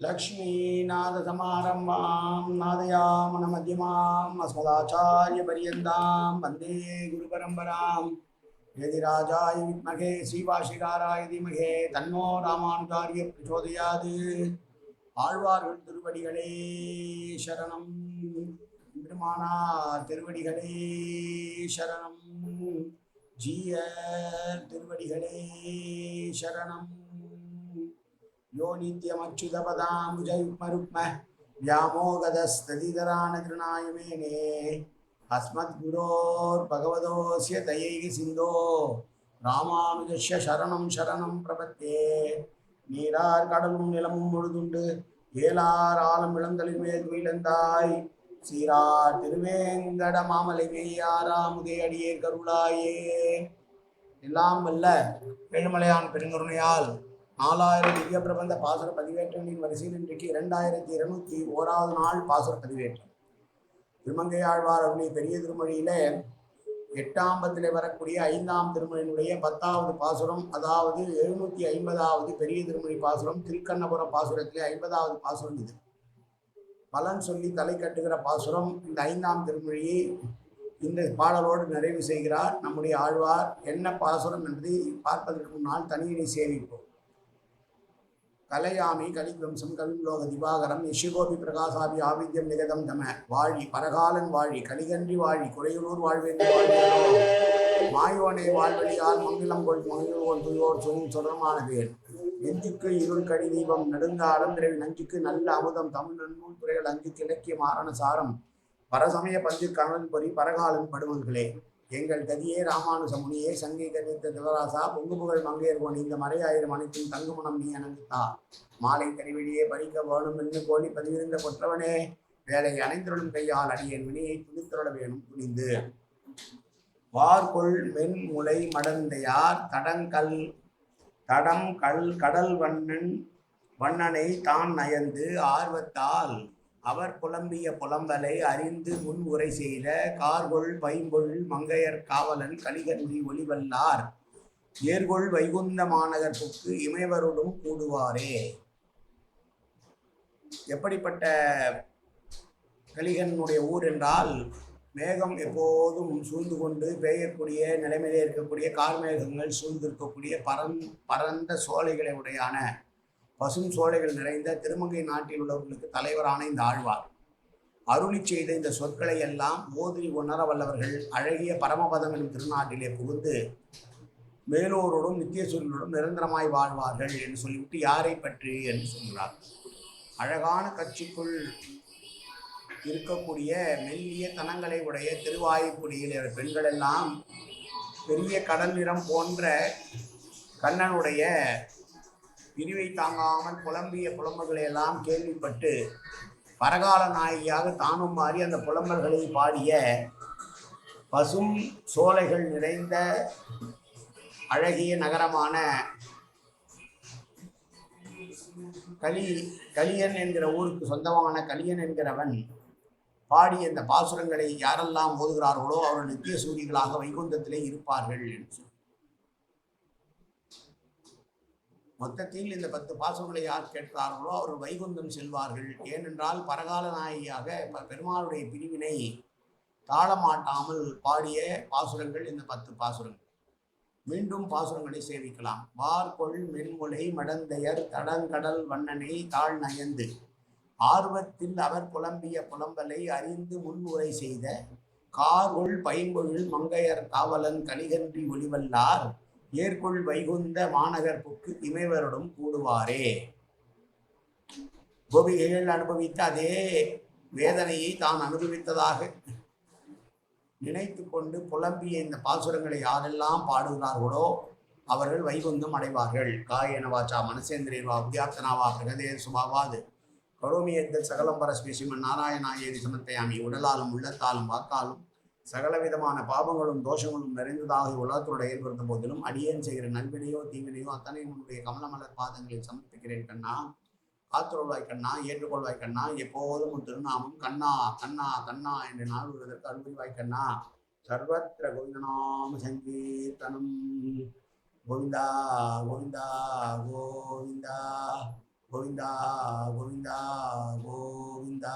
लक्ष्मीनाथसमारम्भां नादयामनमध्यमाम् अस्मदाचार्यपर्यन्तां वन्दे गुरुपरम्परां यदिराजाय विद्महे श्रीभाषिकाराय धीमहे तन्नो ராமானுஜாரிய பிரச்சோதயாது ஆழ்வார்கள் திருவடிகளே சரணம் பெருமானார் திருவடிகளே சரணம் ஜீய திருவடிகளே சரணம் யோ நித்யமச்சுதபதாம்புஜயுக்மருக்ம வியாமோகதஸ்ததிதரானகிருணாயுமேனே அஸ்மத்குரோர் பகவதோசிய தயைக சிந்தோ ராமானுஜஸ்ய சரணம் சரணம் பிரபத்தே நீரார் கடலும் நிலமும் முழுதுண்டு ஏலார் ஆலம் இளந்தளின் வேதுயிலந்தாய் சீரார் திருவேங்கட மாமலை மேயாரா முதையடியே கருளாயே। எல்லாம் வல்ல ஏழுமலையான் பெருங்கருணையால் நாலாயிரம் திவ்ய பிரபந்த பாசுர பதிவேற்றங்களின் வரிசையில் இன்றைக்கு இரண்டாயிரத்தி இருநூத்தி ஓராவது நாள் பாசுர பதிவேற்றம். திருமங்கையாழ்வார் அவருடைய பெரிய திருமொழியில எட்டாம்பத்தில் வரக்கூடிய ஐந்தாம் திருமொழியினுடைய பத்தாவது பாசுரம் அதாவது எழுநூத்தி ஐம்பதாவது பெரிய திருமொழி பாசுரம் திருக்கண்ணபுரம் பாசுரத்திலே ஐம்பதாவது பாசுரம் இது. பலன் சொல்லி தலை கட்டுகிற பாசுரம் இந்த ஐந்தாம் திருமொழியை இந்த பாடலோடு நிறைவு செய்கிறார் நம்முடைய ஆழ்வார். என்ன பாசுரம் என்பதை பார்ப்பதற்கு முன்னால் தனியினை சேமிப்போம் கலையாமி கலிவம்சம் கவிலோக திவாகரம் யஷிகோபி பிரகாசாபி ஆவித்யம் நிகதம் தம. வாழி பரகாலன் வாழி கலிகன்றி வாழி குறையலூர் வாழ்வேந்து மாயோனை மாயோனே வாழ்வழியால் மங்கிலம் கொள் மங்கிலோன் துயோர் சுகும் சுரமானதேன் நெஞ்சுக்கு இருள் கடி தீபம் நெடுங்காலம் விரைவில் நஞ்சுக்கு நல்ல அமுதம் தமிழ் நன்னூல் துறைகள் அஞ்சுக்கு இலக்கிய மாரண சாரம். பரசமய பஞ்சு கணவன் பொறி பரகாலன் படுவங்களே எங்கள் கதியே ராமானுச முனியே சங்கை கதித்த திவராசா பொங்கு புகழ் மங்கையர்கோன் இந்த மறையாயிரம் அனைத்தும் தங்குமணம் நீ அனங்குத்தா மாலை கறிவெளியே பறிக்க வேணும் என்று கோழி பதிவிருந்த கொற்றவனே வேலை அணைந்தருளும் கையால் அடியேன் வினையை துணித்தருட வேணும் துணிந்து வார்கொள் மென் முளை மடந்தையார் தடங்கல் தடம் கல் கடல் வண்ணன் வண்ணனை தான் நயந்து ஆர்வத்தால் அவர் புலம்பிய புலம்பலை அறிந்து முன் உரை செய்த கார்கொள் பைம்பொள் மங்கையர் காவலன் கலிகன்றி ஒளிவல்லார். ஏர்கொள் வைகுந்த மாநகர் புக்கு இமைவருடும் கூடுவாரே. எப்படிப்பட்ட கலிகனுடைய ஊர் என்றால் மேகம் எப்போதும் சூழ்ந்து கொண்டு பெய்யக்கூடிய நிலைமையிலே இருக்கக்கூடிய கார்மேகங்கள் சூழ்ந்திருக்கக்கூடிய பரந் பரந்த சோலைகளை உடையான பசும் சோலைகள் நிறைந்த திருமங்கை நாட்டில் உள்ளவர்களுக்கு தலைவரான இந்த ஆழ்வார். அருளி செய்த இந்த சொற்களை எல்லாம் மோதிரி உணர வல்லவர்கள் அழகிய பரமபதம் எனும் திருநாட்டிலே புகுந்து மேலோரோடும் நித்தியசூரியனோடும் நிரந்தரமாய் வாழ்வார்கள் என்று சொல்லிவிட்டு யாரை பற்றி என்று சொல்கிறார். அழகான கட்சிக்குள் இருக்கக்கூடிய மெல்லிய தனங்களை உடைய திருவாய்க்குடியில் பெண்கள் எல்லாம் பெரிய கடல் நிறம் போன்ற கண்ணனுடைய பிரிவை தாங்காமல் புலம்பிய புலம்பல்களை எல்லாம் கேள்விப்பட்டு பரகால நாயகியாக தானும் மாறி அந்த புலம்பல்களை பாடிய பசும் சோலைகள் நிறைந்த அழகிய நகரமான கலி கலியன் என்கிற ஊருக்கு சொந்தமான கலியன் என்கிறவன் பாடி அந்த பாசுரங்களை யாரெல்லாம் ஓதுகிறார்களோ அவர்கள் நித்திய சூரிகளாக வைகுந்தத்திலே இருப்பார்கள் என்று சொல்லி மொத்தத்தில் இந்த பத்து பாசுரங்களை யார் கேட்கிறார்களோ அவர் வைகுந்தம் செல்வார்கள். ஏனென்றால் பரகால நாயகியாக ப- பெருமாளுடைய பிரிவினை தாழமாட்டாமல் பாடிய பாசுரங்கள் இந்த பத்து பாசுரங்கள். மீண்டும் பாசுரங்களை சேவிக்கலாம். வார்கொள் மென்முலை மடந்தையர் தடங்கடல் வண்ணனை தாழ் நயந்து. ஆர்வத்தில் அவர் புலம்பிய புலம்பலை அறிந்து முன்முறை செய்த கார்கொள் பைம்பொழில் மங்கையர் காவலன் கலிகன்றி ஒளிவல்லார் ஏற்கொள் வைகுந்த மாநகர் புக்கு இமைவருடன் கூடுவாரே. கோபிகைகள் அனுபவித்த அதே வேதனையை தான் அனுபவித்ததாக நினைத்து கொண்டு புலம்பிய இந்த பாசுரங்களை யாரெல்லாம் பாடுகிறார்களோ அவர்கள் வைகுந்தம் அடைவார்கள். காயனவாச்சா மனசேந்திரியர்வா வித்யார்த்தனாவா பிரகதே சுபாவாது கரோமியத்தில் சகலம் பரஸ்மி ஸ்ரீமன் நாராயணாயேதி சமத்தையாமி உடலாலும் உள்ளத்தாலும் வாக்காலும் சகலவிதமான பாபங்களும் தோஷங்களும் நிறைந்ததாக உலகத்தோட ஏற்படுத்த போதிலும் அடியேன் செய்கிற நல்வினையோ தீவினையோ அத்தனை உன்னுடைய கமலமலர் பாதங்களில் சமர்ப்பிக்கிறேன் கண்ணா. காத்துருள்வாய் கண்ணா ஏற்றுக்கொள்வாய் கண்ணா. எப்போதும் உன் திருநாமம் கண்ணா கண்ணா கண்ணா என்று நாடுவதற்கு அருள்வாய் கண்ணா. சர்வத்திர கோவிந்தநாம சங்கீர்த்தனம். கோவிந்தா கோவிந்தா கோவிந்தா. கோவிந்தா கோவிந்தா கோவிந்தா.